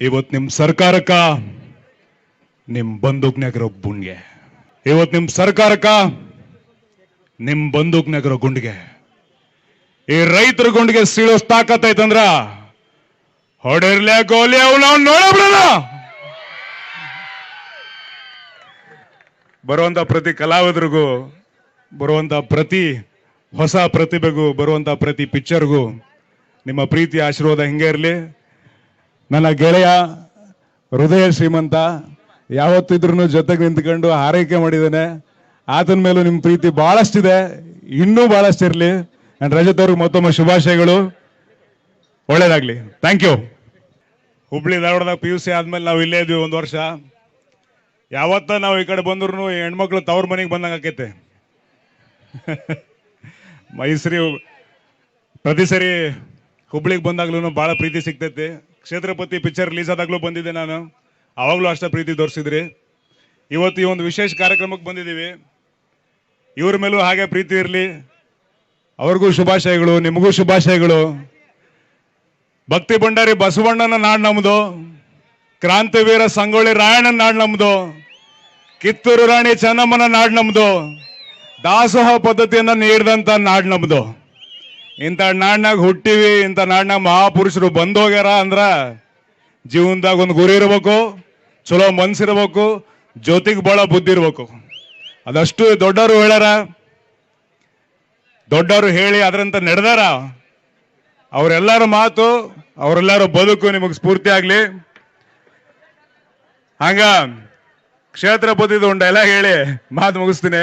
ಇವತ್ ನಿಮ್ ಸರ್ಕಾರಕ್ಕ, ನಿಮ್ ಬಂದೂಕ್ನಾಗಿರೋ ಬುಣ್ಗೆ ಇವತ್ ನಿಮ್ ಸರ್ಕಾರಕ್ಕ, ನಿಮ್ ಬಂದೂಕ್ನಾಗಿರೋ ಗುಂಡ್ಗೆ. ಈ ರೈತರ ಗುಂಡಿಗೆ ಸೀಳೋ ತಾಕತ್ತೈತಂದ್ರ ಹೊಡೆರ್ಲೆ ಗೋಲಿ ಅವ್ ನಾವು ನೋಡಬಿಡಲ್ಲ ಬರುವಂತ ಪ್ರತಿ ಕಲಾವಿದರಿಗೂ, ಬರುವಂತ ಪ್ರತಿ ಹೊಸ ಪ್ರತಿಭೆಗೂ, ಬರುವಂತ ಪ್ರತಿ ಪಿಕ್ಚರ್ಗೂ ನಿಮ್ಮ ಪ್ರೀತಿ ಆಶೀರ್ವಾದ ಹಿಂಗೆ ಇರಲಿ. ನನ್ನ ಗೆಳೆಯ ಹೃದಯ ಶ್ರೀಮಂತ ಯಾವತ್ತಿದ್ರೂ ಜೊತೆಗೆ ನಿಂತ್ಕೊಂಡು ಆರೈಕೆ ಮಾಡಿದ್ದೇನೆ. ಆತನ ಮೇಲೂ ನಿಮ್ಮ ಪ್ರೀತಿ ಬಹಳಷ್ಟಿದೆ ಇನ್ನೂ ಬಹಳಷ್ಟು ಇರಲಿ ರಜತ್ ಅವ್ರಿಗೆ ಮತ್ತೊಮ್ಮೆ ಶುಭಾಶಯಗಳು. ಒಳ್ಳೇದಾಗ್ಲಿ. ಥ್ಯಾಂಕ್ ಯು ಹುಬ್ಳಿ ಧಾರವಾಡದಾಗ ಪಿ ಯು ಸಿ ಆದ್ಮೇಲೆ ನಾವು ಇಲ್ಲೇ ಇದ್ವಿ ಒಂದು ವರ್ಷ. ಯಾವತ್ತ ನಾವು ಈ ಕಡೆ ಬಂದ್ರು ಹೆಣ್ಮಕ್ಳು ತವ್ರ ಮನೆಗೆ ಬಂದಂಗೆ ಆಕೈತೆ. ಮೈಸೂರಿ ಪ್ರತಿ ಸರಿ ಹುಬ್ಳಿಗೆ ಬಂದಾಗ್ಲೂ ಭಾಳ ಪ್ರೀತಿ ಸಿಗ್ತೈತಿ. ಕ್ಷೇತ್ರಪತಿ ಪಿಕ್ಚರ್ ರಿಲೀಸ್ ಆದಾಗ್ಲೂ ಬಂದಿದ್ದೆ ನಾನು. ಅವಾಗಲೂ ಅಷ್ಟ ಪ್ರೀತಿ ತೋರಿಸಿದ್ರಿ. ಇವತ್ತು ಈ ಒಂದು ವಿಶೇಷ ಕಾರ್ಯಕ್ರಮಕ್ಕೆ ಬಂದಿದ್ದೀವಿ. ಇವ್ರ ಮೇಲೂ ಹಾಗೆ ಪ್ರೀತಿ ಇರಲಿ. ಅವ್ರಿಗೂ ಶುಭಾಶಯಗಳು, ನಿಮಗೂ ಶುಭಾಶಯಗಳು. ಭಕ್ತಿ ಭಂಡಾರಿ ಬಸವಣ್ಣನ ನಾಡ್ ನಮ್ದು. ಕ್ರಾಂತಿವೀರ ಸಂಗೊಳ್ಳಿ ರಾಯಣ್ಣನ ನಾಡು ನಮ್ಮದು ಕಿತ್ತೂರು ರಾಣಿ ಚೆನ್ನಮ್ಮನ ನಾಡ್ ನಮ್ಮದು ದಾಸೋಹ ಪದ್ಧತಿಯನ್ನ ನೀಡಿದಂಥ ನಾಡು ನಮ್ದು. ಇಂಥ ನಾಡ್ನಾಗ ಹುಟ್ಟಿವಿ, ಇಂಥ ನಾಡ್ನಾಗ ಮಹಾಪುರುಷರು ಬಂದೋಗ್ಯಾರ ಅಂದ್ರ ಜೀವನದಾಗ ಒಂದು ಗುರಿ ಇರ್ಬೇಕು, ಚಲೋ ಮನ್ಸಿರ್ಬೇಕು ಜೊತೆಗೆ ಬಹಳ ಬುದ್ಧಿ ಇರ್ಬೇಕು. ಅದಷ್ಟು ದೊಡ್ಡವರು ಹೇಳ್ಯಾರ. ದೊಡ್ಡವರು ಹೇಳಿ ಅದರಂತ ನಡೆದಾರ. ಅವರೆಲ್ಲರ ಮಾತು, ಅವರೆಲ್ಲರ ಬದುಕು ನಿಮಗೆ ಸ್ಫೂರ್ತಿ ಆಗಲಿ. ಹಂಗ ಕ್ಷೇತ್ರ ಬದಿದು ಒಂದು ಎಲ್ಲ ಹೇಳಿ, ಮಾತು ಮುಗಿಸ್ತೀನಿ.